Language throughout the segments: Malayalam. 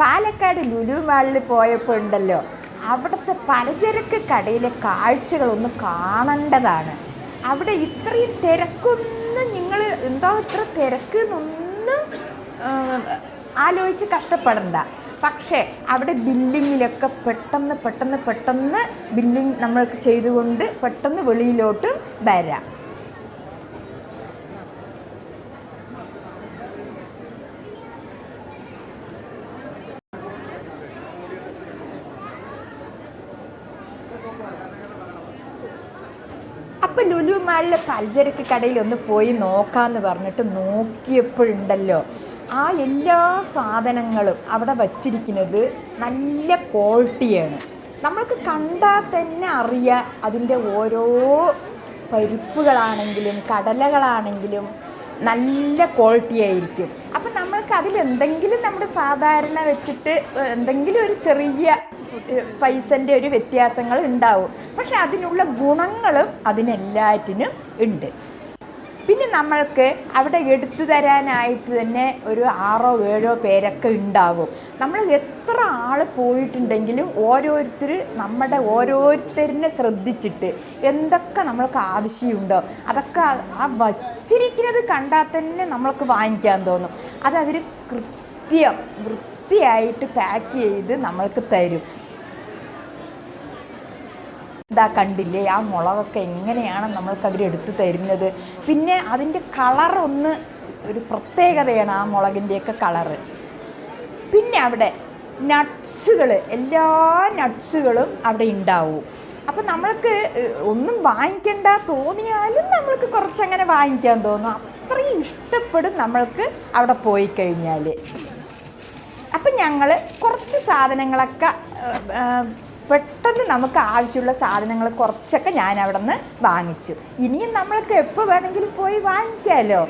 പാലക്കാട് ലുലു മാളിൽ പോയപ്പോൾ ഉണ്ടല്ലോ. അവിടുത്തെ പലചരക്ക് കടയിലെ കാഴ്ചകളൊന്ന് കാണേണ്ടതാണ്. അവിടെ ഇത്രയും തിരക്കൊന്നും നിങ്ങൾ എന്തോ ഇത്ര തിരക്ക് എന്നൊന്നും ആലോചിച്ച് കഷ്ടപ്പെടണ്ട. പക്ഷേ അവിടെ ബില്ലിങ്ങിലൊക്കെ പെട്ടെന്ന് പെട്ടെന്ന് പെട്ടെന്ന് ബില്ലിങ് നമ്മൾക്ക് ചെയ്തുകൊണ്ട് പെട്ടെന്ന് വെളിയിലോട്ടും വരാം. അപ്പം ലുലു മാളിലെ പലചരക്ക് കടയിൽ ഒന്ന് പോയി നോക്കാമെന്ന് പറഞ്ഞിട്ട് നോക്കിയപ്പോഴുണ്ടല്ലോ. ആ എല്ലാ സാധനങ്ങളും അവിടെ വച്ചിരിക്കുന്നത് നല്ല ക്വാളിറ്റിയാണ്. നമ്മൾക്ക് കണ്ടാൽ തന്നെ അറിയാം അതിന്റെ ഓരോ പരിപ്പുകളാണെങ്കിലും കടലകളാണെങ്കിലും നല്ല ക്വാളിറ്റി ആയിരിക്കും. അപ്പം നമ്മൾക്ക് അതിൽ എന്തെങ്കിലും നമ്മുടെ സാധാരണ വെച്ചിട്ട് എന്തെങ്കിലും ഒരു ചെറിയ പൈസന്റെ ഒരു വ്യത്യാസങ്ങൾ ഉണ്ടാവും. പക്ഷെ അതിനുള്ള ഗുണങ്ങളും അതിനെല്ലാറ്റിനും ഉണ്ട്. പിന്നെ നമ്മൾക്ക് അവിടെ എടുത്തു തരാനായിട്ട് തന്നെ ഒരു ആറോ ഏഴോ പേരൊക്കെ ഉണ്ടാകും നമ്മൾ എത്ര ആൾ പോയിട്ടുണ്ടെങ്കിലും ഓരോരുത്തർ നമ്മുടെ ഓരോരുത്തരിനെ ശ്രദ്ധിച്ചിട്ട് എന്തൊക്കെ നമ്മൾക്ക് ആവശ്യമുണ്ടോ അതൊക്കെ ആ വച്ചിരിക്കുന്നത് കണ്ടാൽ തന്നെ നമ്മൾക്ക് വാങ്ങിക്കാൻ തോന്നും. അതവർ കൃത്യം വൃത്തിയായിട്ട് പാക്ക് ചെയ്ത് നമ്മൾക്ക് തരും. ഇതാ കണ്ടില്ലേ ആ മുളകൊക്കെ എങ്ങനെയാണ് നമ്മൾക്ക് അവർ എടുത്ത് തരുന്നത്? പിന്നെ അതിന്റെ കളറൊന്ന് ഒരു പ്രത്യേകതയാണ് ആ മുളകിന്റെയൊക്കെ കളറ് പിന്നെ അവിടെ നട്ട്സുകൾ എല്ലാ നട്ട്സുകളും അവിടെ ഉണ്ടാവും അപ്പം നമ്മൾക്ക് ഒന്നും വാങ്ങിക്കണ്ട തോന്നിയാലും നമ്മൾക്ക് കുറച്ചങ്ങനെ വാങ്ങിക്കാൻ തോന്നും. അത്രയും ഇഷ്ടപ്പെടും നമ്മൾക്ക് അവിടെ പോയി കഴിഞ്ഞാൽ അപ്പം ഞങ്ങൾ കുറച്ച് സാധനങ്ങളൊക്കെ പെട്ടെന്ന് നമുക്ക് ആവശ്യമുള്ള സാധനങ്ങൾ കുറച്ചൊക്കെ ഞാൻ അവിടെ നിന്ന് വാങ്ങിച്ചു. ഇനിയും നമ്മൾക്ക് എപ്പോൾ വേണമെങ്കിലും പോയി വാങ്ങിക്കാമല്ലോ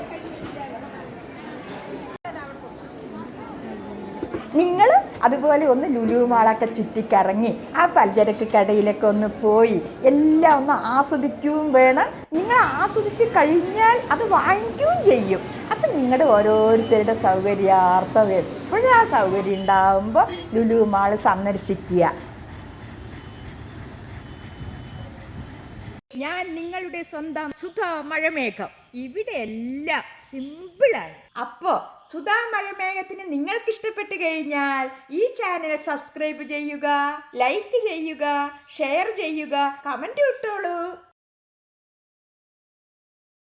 നിങ്ങൾ അതുപോലെ ഒന്ന് ലുലുമാളൊക്കെ ചുറ്റിക്കറങ്ങി ആ പലചരക്ക് കടയിലൊക്കെ ഒന്ന് പോയി എല്ലാം ഒന്ന് ആസ്വദിക്കുകയും വേണം. നിങ്ങൾ ആസ്വദിച്ച് കഴിഞ്ഞാൽ അത് വാങ്ങിക്കുകയും ചെയ്യും. അപ്പം നിങ്ങളുടെ ഓരോരുത്തരുടെ സൗകര്യാർത്ഥം എപ്പോഴും ആ സൗകര്യം ഉണ്ടാകുമ്പോൾ ലുലുമാൾ സന്ദർശിക്കുക. ഞാൻ നിങ്ങളുടെ സ്വന്തം സുധ മഴമേഘം ഇവിടെ എല്ലാം സിമ്പിളാണ് അപ്പോ സുധാ മഴമേഘത്തിന് നിങ്ങൾക്ക് ഇഷ്ടപ്പെട്ടു കഴിഞ്ഞാൽ ഈ ചാനൽ സബ്സ്ക്രൈബ് ചെയ്യുക ലൈക്ക് ചെയ്യുക ഷെയർ ചെയ്യുക കമന്റ് ഇട്ടോളൂ.